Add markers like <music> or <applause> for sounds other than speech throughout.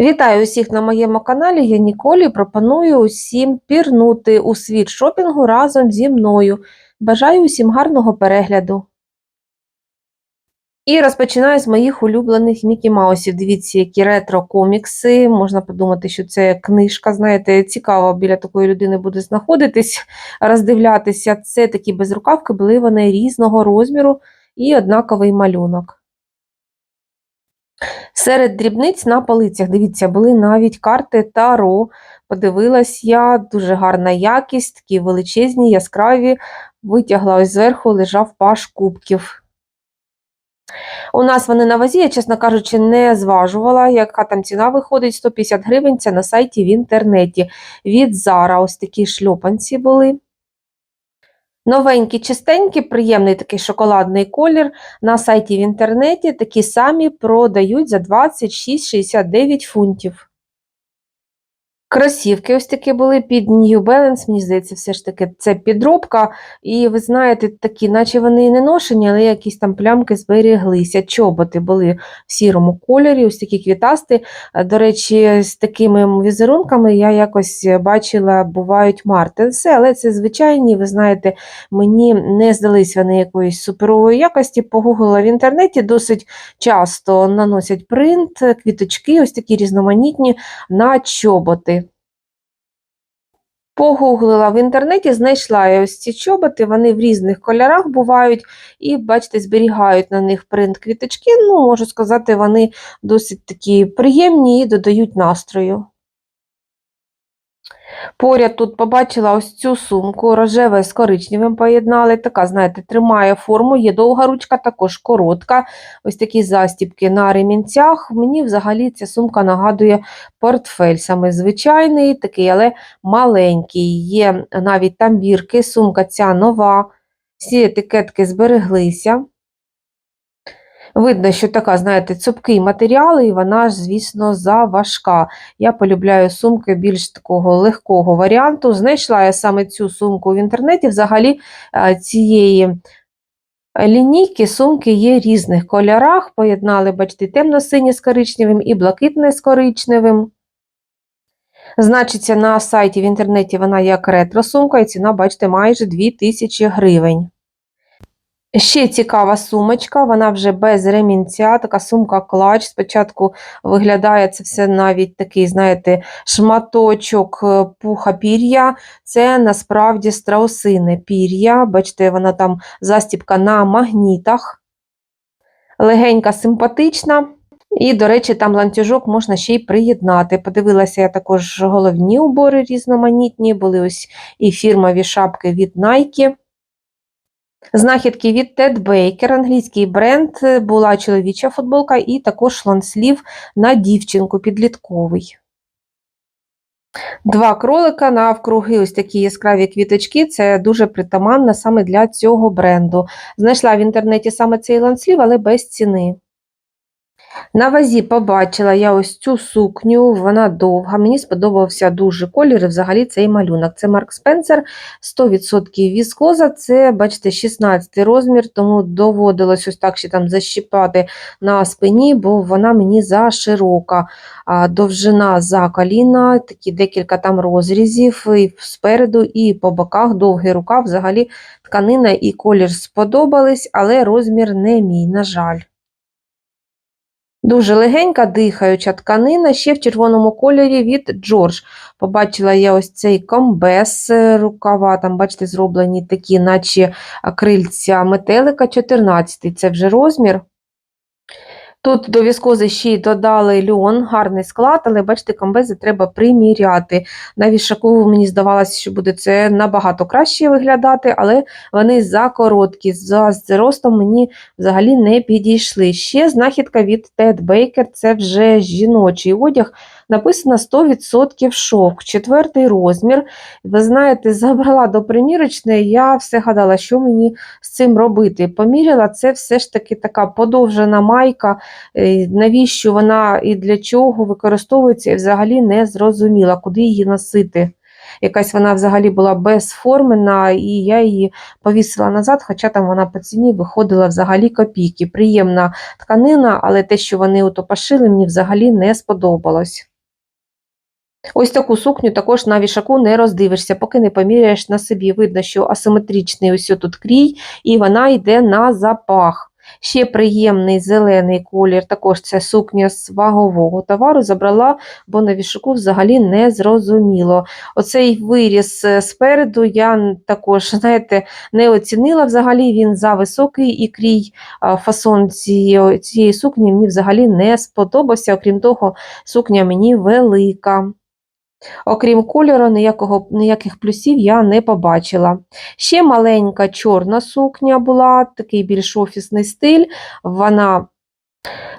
Вітаю усіх на моєму каналі. Я Ніколі. Пропоную усім пірнути у світ шопінгу разом зі мною. Бажаю усім гарного перегляду. І розпочинаю з моїх улюблених Мікі Маусів. Дивіться, які ретро-комікси. Можна подумати, що це книжка. Знаєте, цікаво біля такої людини буде знаходитись, роздивлятися. Це такі безрукавки, були вони різного розміру і однаковий малюнок. Серед дрібниць на полицях, дивіться, були навіть карти Таро. Подивилась я, дуже гарна якість, такі величезні, яскраві. Витягла ось зверху, лежав паш кубків. У нас вони на вазі, я, чесно кажучи, не зважувала, яка там ціна виходить, 150 гривень, це на сайті в інтернеті. Від Зара ось такі шльопанці були. Новенькі, чистенькі, приємний такий шоколадний колір. На сайті в інтернеті такі самі продають за 26,69 фунтів. Кросівки ось такі були під New Balance, мені здається, все ж таки це підробка. І ви знаєте, такі, наче вони і не ношені, але якісь там плямки зберіглися. Чоботи були в сірому кольорі, ось такі квітасти. До речі, з такими візерунками я якось бачила, бувають мартинси, але це звичайні, ви знаєте, мені не здались вони якоїсь суперової якості. Погуглила в інтернеті, досить часто наносять принт, квіточки, ось такі різноманітні на чоботи. Погуглила в інтернеті, знайшла я ось ці чоботи, вони в різних кольорах бувають, і, бачите, зберігають на них принт квіточки. Ну, можу сказати, вони досить такі приємні і додають настрою. Поряд тут побачила ось цю сумку, рожеве з коричневим поєднали. Така, знаєте, тримає форму, є довга ручка, також коротка. Ось такі застібки на ремінцях. Мені взагалі ця сумка нагадує портфель, саме звичайний, такий, але маленький. Є навіть тамбірки, сумка ця нова. Всі етикетки збереглися. Видно, що така, знаєте, цупкий матеріал, і вона звісно, заважка. Я полюбляю сумки більш такого легкого варіанту. Знайшла я саме цю сумку в інтернеті. Взагалі е, цієї лінійки сумки є в різних кольорах. Поєднали, бачите, темно-синє з коричневим і блакитне з коричневим. Значиться, на сайті в інтернеті вона як ретро-сумка, і ціна, бачите, майже 2000 гривень. Ще цікава сумочка, вона вже без ремінця, така сумка клач. Спочатку виглядає це все навіть такий, знаєте, шматочок е, пуха пір'я. Це насправді страусине пір'я. Бачите, вона там застібка на магнітах. Легенька, симпатична. І, до речі, там ланцюжок можна ще й приєднати. Подивилася я також головні убори різноманітні, були ось і фірмові шапки від Nike. Знахідки від Ted Baker, англійський бренд, була чоловіча футболка і також ланслів на дівчинку підлітковий. Два кролика навкруги ось такі яскраві квіточки, це дуже притаманно саме для цього бренду. Знайшла в інтернеті саме цей ланслів, але без ціни. На вазі побачила я ось цю сукню, вона довга. Мені сподобався дуже колір і взагалі цей малюнок. Це Марк Спенсер, 100% віскоза, це, бачите, 16 розмір, тому доводилось ось так ще там защіпати на спині, бо вона мені заширока. Довжина за коліна, такі декілька там розрізів, і спереду, і по боках довгий рукав. Взагалі тканина і колір сподобались, але розмір не мій, на жаль. Дуже легенька, дихаюча тканина, ще в червоному кольорі від Джордж. Побачила я ось цей комбез рукава, там, бачите, зроблені такі, наче крильця метелика 14 це вже розмір. Тут до віскози ще й додали льон, гарний склад, але бачите, комбези треба приміряти. На вішаку мені здавалося, що буде це набагато краще виглядати, але вони закороткі, за зростом мені взагалі не підійшли. Ще знахідка від Ted Baker, це вже жіночий одяг. Написано 100% шовк, четвертий розмір. Ви знаєте, забрала до примірочної, я все гадала, що мені з цим робити. Поміряла, це все ж таки така подовжена майка. Е, навіщо вона і для чого використовується, і взагалі не зрозуміла, куди її носити. Якась вона взагалі була безформена, і я її повісила назад, хоча там вона по ціні виходила взагалі копійки. Приємна тканина, але те, що вони ото пошили, мені взагалі не сподобалось. Ось таку сукню також на вішаку не роздивишся, поки не поміряєш на собі. Видно, що асиметричний ось тут крій, і вона йде на запах. Ще приємний зелений колір, також це сукня з вагового товару забрала, бо на вішаку взагалі не зрозуміло. Оцей виріс е, спереду я також, <laughs> знаєте, не оцінила взагалі, він за високий і крій фасон цієї, цієї сукні мені взагалі не сподобався. Окрім того, сукня мені велика. Окрім кольору, ніякого, ніяких плюсів я не побачила. Ще маленька чорна сукня була, такий більш офісний стиль. Вона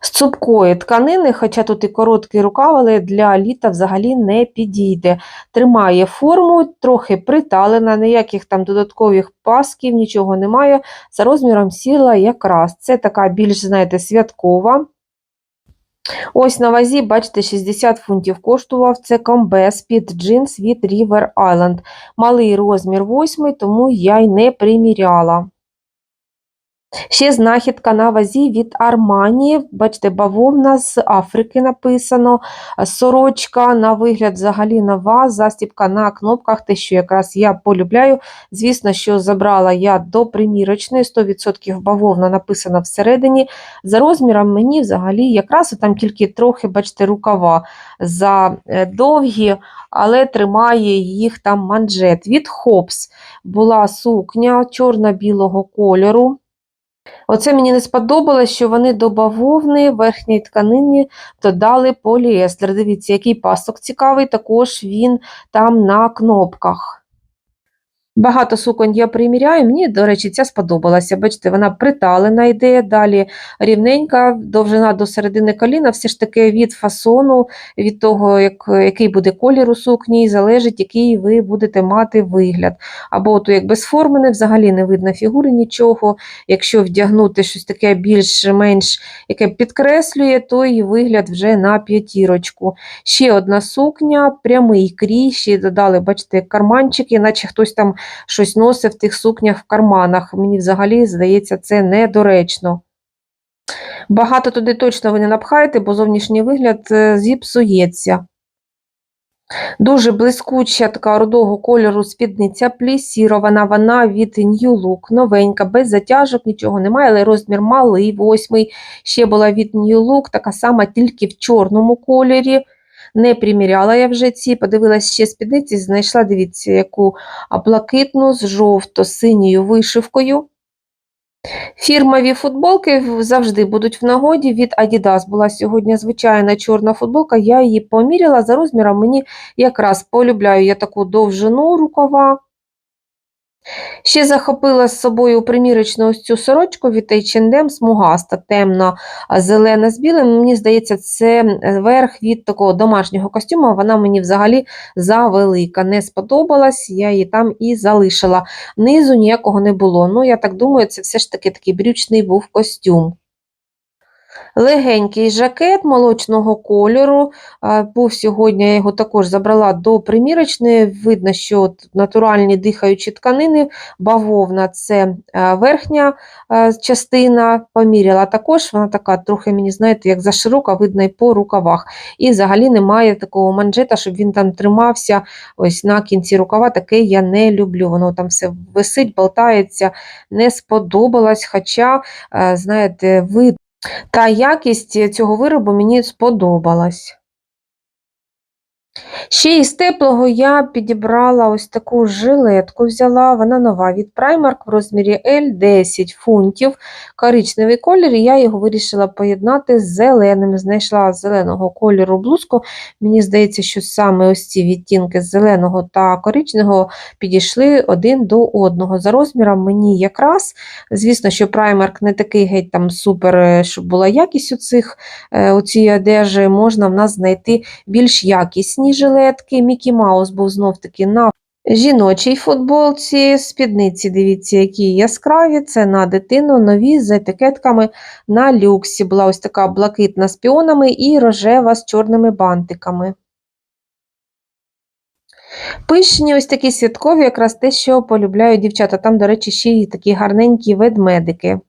з цупкої тканини, хоча тут і короткий рукав, але для літа взагалі не підійде. Тримає форму, трохи приталена, ніяких там додаткових пасків, нічого немає. За розміром сіла якраз. Це така більш, знаєте, святкова. Ось на вазі, бачите, 60 фунтів коштував. Це комбез під джинс від River Island. Малий розмір 8, тому я й не приміряла. Ще знахідка на вазі від Армані. Бачите, бавовна з Африки написано. Сорочка на вигляд взагалі нова, застібка на кнопках, те, що якраз я полюбляю. Звісно, що забрала я до примірочної, 100% бавовна написана всередині. За розміром мені взагалі якраз там тільки трохи, бачите, рукава за е, довгі, але тримає їх там манжет. Від Хопс була сукня чорно-білого кольору. Оце мені не сподобалось, що вони до бавовни верхній тканині додали поліестер. Дивіться, який пасок цікавий, також він там на кнопках. Багато суконь я приміряю, мені, до речі, ця сподобалася. Бачите, вона приталена йде, далі рівненька, довжина до середини коліна, все ж таки від фасону, від того, як, який буде колір у сукні, залежить, який ви будете мати вигляд. Або то як безформене, взагалі не видно фігури нічого. Якщо вдягнути щось таке більш-менш яке підкреслює, то і вигляд вже на п'ятірочку. Ще одна сукня, прямий крій, додали, бачите, карманчики, наче хтось там щось носив в тих сукнях в карманах. Мені взагалі здається, це недоречно. Багато туди точно ви не напхаєте, бо зовнішній вигляд е, зіпсується. Дуже блискуча така рудого кольору спідниця плісірована, вона від New Look, новенька, без затяжок, нічого немає, але розмір малий, восьмий. Ще була від New Look, така сама, тільки в чорному кольорі. Не приміряла я вже ці, подивилась ще спідниці, знайшла, дивіться, яку блакитну з жовто-синьою вишивкою. Фірмові футболки завжди будуть в нагоді. Від Adidas була сьогодні звичайна чорна футболка, я її поміряла за розміром. Мені якраз полюбляю я таку довжину рукава. Ще захопила з собою примірочну ось цю сорочку від H&M, смугаста, темно зелена з білим. Мені здається, це верх від такого домашнього костюму. Вона мені взагалі завелика. Не сподобалась, я її там і залишила. Низу ніякого не було. Ну, я так думаю, це все ж таки такий брючний був костюм. Легенький жакет молочного кольору. Був сьогодні, я його також забрала до примірочної. Видно, що от натуральні дихаючі тканини, бавовна це верхня частина, поміряла також. Вона така трохи, мені знаєте, як заширока, видно і по рукавах. І взагалі немає такого манжета, щоб він там тримався ось на кінці рукава. Таке я не люблю. Воно там все висить, болтається, не сподобалось. Хоча, знаєте, видно. Та якість цього виробу мені сподобалась. Ще із теплого я підібрала ось таку жилетку, взяла, вона нова від Primark в розмірі L 10 фунтів. Коричневий колір, і я його вирішила поєднати з зеленим. Знайшла зеленого кольору блузку. Мені здається, що саме ось ці відтінки зеленого та коричневого підійшли один до одного. За розміром мені якраз, звісно, що Primark не такий геть там супер, е, щоб була якість у цих е, у цій одежі, можна в нас знайти більш якісні жилетки. Мікі Маус був знов-таки на жіночій футболці. Спідниці, дивіться, які яскраві. Це на дитину, нові з етикетками на люксі. Була ось така блакитна з піонами і рожева з чорними бантиками. Пишні ось такі святкові, якраз те, що полюбляють дівчата. Там, до речі, ще й такі гарненькі ведмедики.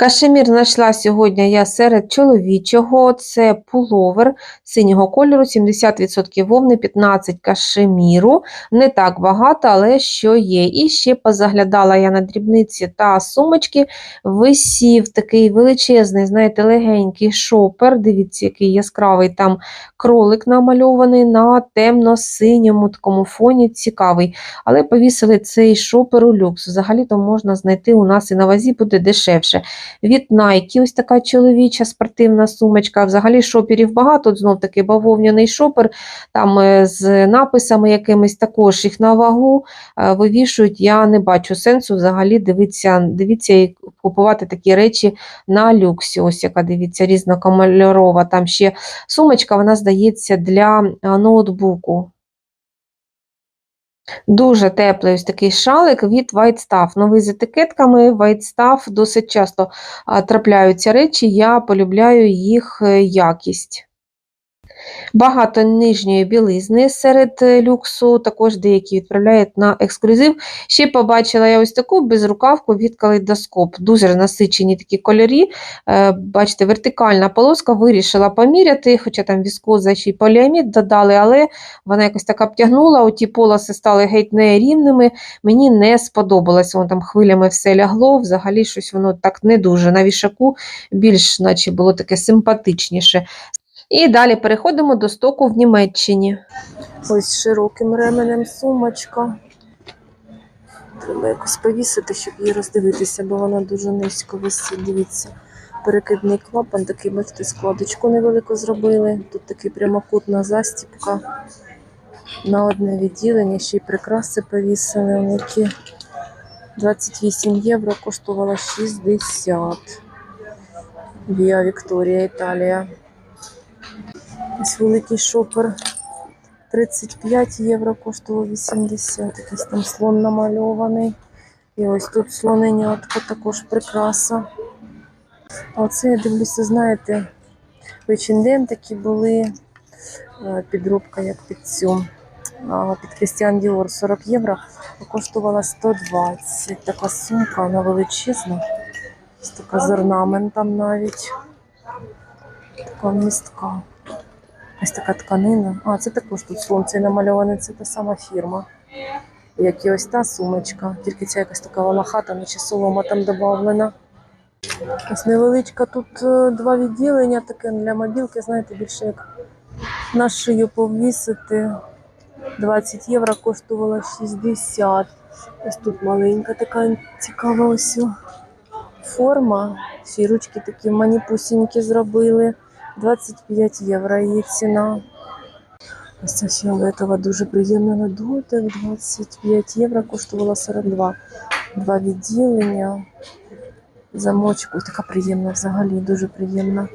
Кашемір знайшла сьогодні я серед чоловічого. Це пуловер синього кольору, 70% вовни, 15 кашеміру. Не так багато, але що є. І ще позаглядала я на дрібниці та сумочки. Висів такий величезний, знаєте, легенький шопер. Дивіться, який яскравий там кролик намальований на темно-синьому такому фоні. Цікавий. Але повісили цей шопер у люкс. Взагалі-то можна знайти у нас і на вазі буде дешевше від Nike, ось така чоловіча спортивна сумочка. Взагалі шоперів багато, знов таки бавовняний шопер, там е, з написами якимись також їх на вагу е, вивішують. Я не бачу сенсу взагалі дивитися, дивіться і купувати такі речі на люксі. Ось яка дивіться, різнокольорова. Там ще сумочка, вона здається для е, ноутбуку. Дуже теплий ось такий шалик від White Stuff. Новий з етикетками White Stuff досить часто трапляються речі, я полюбляю їх е, якість. Багато нижньої білизни серед е, люксу, також деякі відправляють на ексклюзив. Ще побачила я ось таку безрукавку від калейдоскоп. Дуже насичені такі кольорі. Е, Бачите, вертикальна полоска вирішила поміряти, хоча там віскоза й поліамід додали, але вона якось так обтягнула, оті полоси стали геть нерівними. Мені не сподобалось, воно там хвилями все лягло, взагалі щось воно так не дуже. На вішаку більш наче було таке симпатичніше. І далі переходимо до стоку в Німеччині. Ось широким ременем сумочка. Треба якось повісити, щоб її роздивитися, бо вона дуже низько висить. Дивіться. Перекидний клапан, такий, бачите, складочку невелику зробили. Тут такий прямокутна застіпка на одне відділення, ще й прикраси повісили, які 28 євро коштувала 60. Віа Вікторія, Італія. Ось великий шопер 35 євро коштував 80. Якийсь там слон намальований. І ось тут слоненятко також прикраса. А оце я дивлюся, знаєте, H&M такі були. е, Підробка як під цю. Під Christian Dior 40 євро, коштувала 120. Така сумка, вона величезна. Ось така з орнаментом навіть. Така містка. Ось така тканина. А, це також тут сонце намальоване, це та сама фірма. Як і ось та сумочка. Тільки ця якась така волохата, наче солома там додавлена. Ось невеличка тут е, два відділення, таке для мобілки, знаєте, більше як на шию повісити. 20 євро коштувала 60. Ось тут маленька така цікава ось форма. Й ручки такі маніпусінькі зробили. 25 євро її ціна. Ось ця фіолетова дуже приємна на дотик. 25 євро коштувала 42. Два відділення. Замочку. Така приємна взагалі, дуже приємна.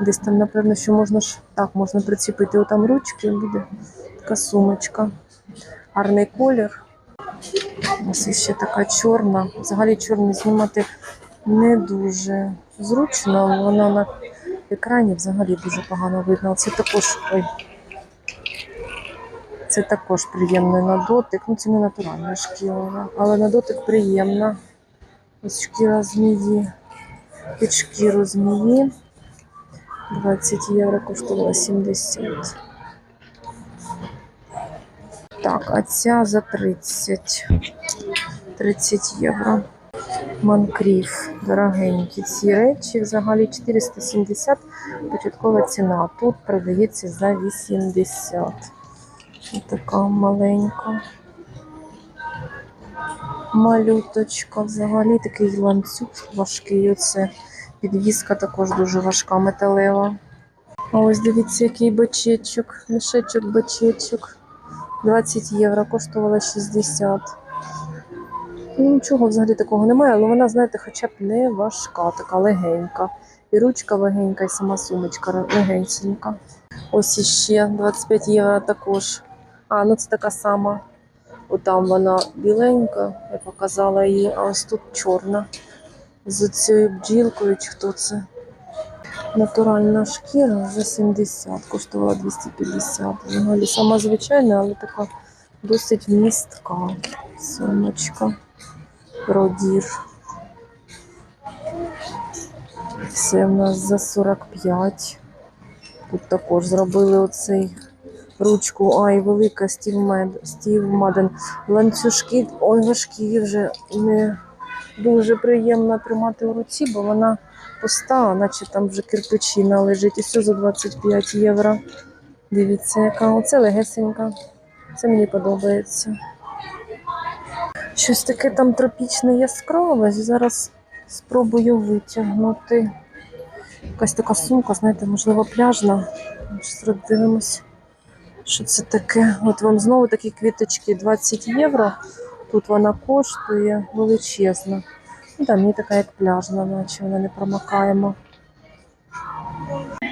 Десь там, напевно, що можна ж так, можна приціпити отам ручки, буде така сумочка. Гарний колір. Ось ще така чорна. Взагалі чорний знімати не дуже зручно. Вона на екрані взагалі дуже погано видно. Це також. Ой. Це також приємний на дотик. Ну, це не натуральна шкіра, але на дотик приємна. Ось шкіра змії. Під шкіру змії. 20 євро коштувала 70. Так, а ця за 30. 30 євро. Манкрів, дорогенькі ці речі. Взагалі 470 початкова ціна. Тут продається за 80. Ось така маленька. Малюточка. Взагалі такий ланцюг важкий. Оце підвіска також дуже важка металева. А ось дивіться, який бачечок, мішечок бачечок. 20 євро, коштувала 60. Ну, Нічого взагалі такого немає, але вона, знаєте, хоча б не важка, така легенька. І ручка легенька, і сама сумочка легенька. Ось іще 25 євро також. А, ну це така сама. Отам вона біленька, я показала її, а ось тут чорна. З цією бджілкою, чи хто це? Натуральна шкіра за 70, коштувала 250. Взагалі сама звичайна, але така досить вмістка. Сумочка. Родір. Це в нас за 45. Тут також зробили оцей ручку. Ай, велика Стів Маден. Ланцюжки, ой, важкі вже не дуже приємно тримати в руці, бо вона пуста, наче там вже кирпичина лежить. І все за 25 євро. Дивіться, яка оце легесенька. Це мені подобається. Щось таке там тропічне яскраве. Зараз спробую витягнути. Якась така сумка, знаєте, можливо, пляжна. Щось роздивимось. Що це таке? От вам знову такі квіточки 20 євро. Тут вона коштує величезна. Ну, да, мені така як пляжна, наче вона не промокаємо.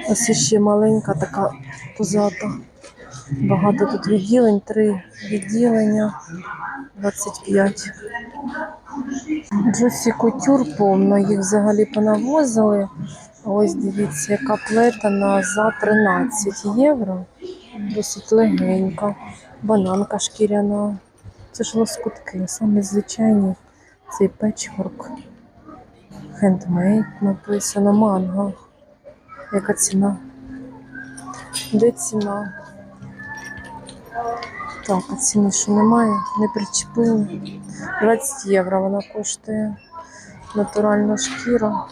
Ось іще маленька така позата. Багато тут відділень, три відділення, 25. Джусі кутюр повно, їх взагалі понавозили. Ось дивіться, яка плетена за 13 євро. Досить легенька. Бананка шкіряна. Це ж лоскутки, саме звичайні. Цей печворк. Хендмейд написано, манго. Яка ціна? Де ціна? Так, а ціни що немає, не причепили. 20 євро вона коштує. Натуральна шкіра.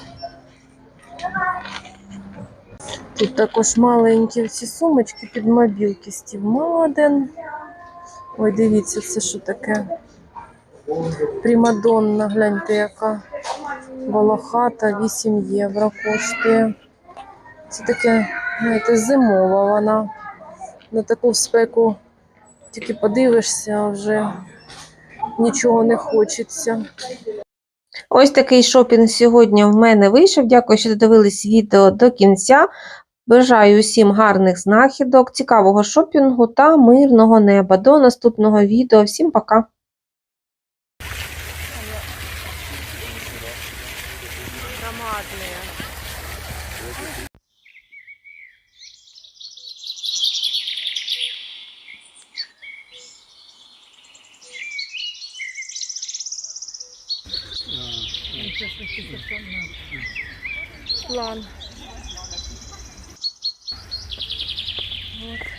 Тут також маленькі ці сумочки під мобілки Стів Маден. Ой, дивіться, це що таке? Примадонна, гляньте, яка волохата, 8 євро коштує. Це таке, знаєте, зимова вона. На таку спеку тільки подивишся, вже нічого не хочеться. Ось такий шопінг сьогодні в мене вийшов. Дякую, що додивились відео до кінця. Бажаю усім гарних знахідок, цікавого шопінгу та мирного неба. До наступного відео. Всім пока! план. Вот.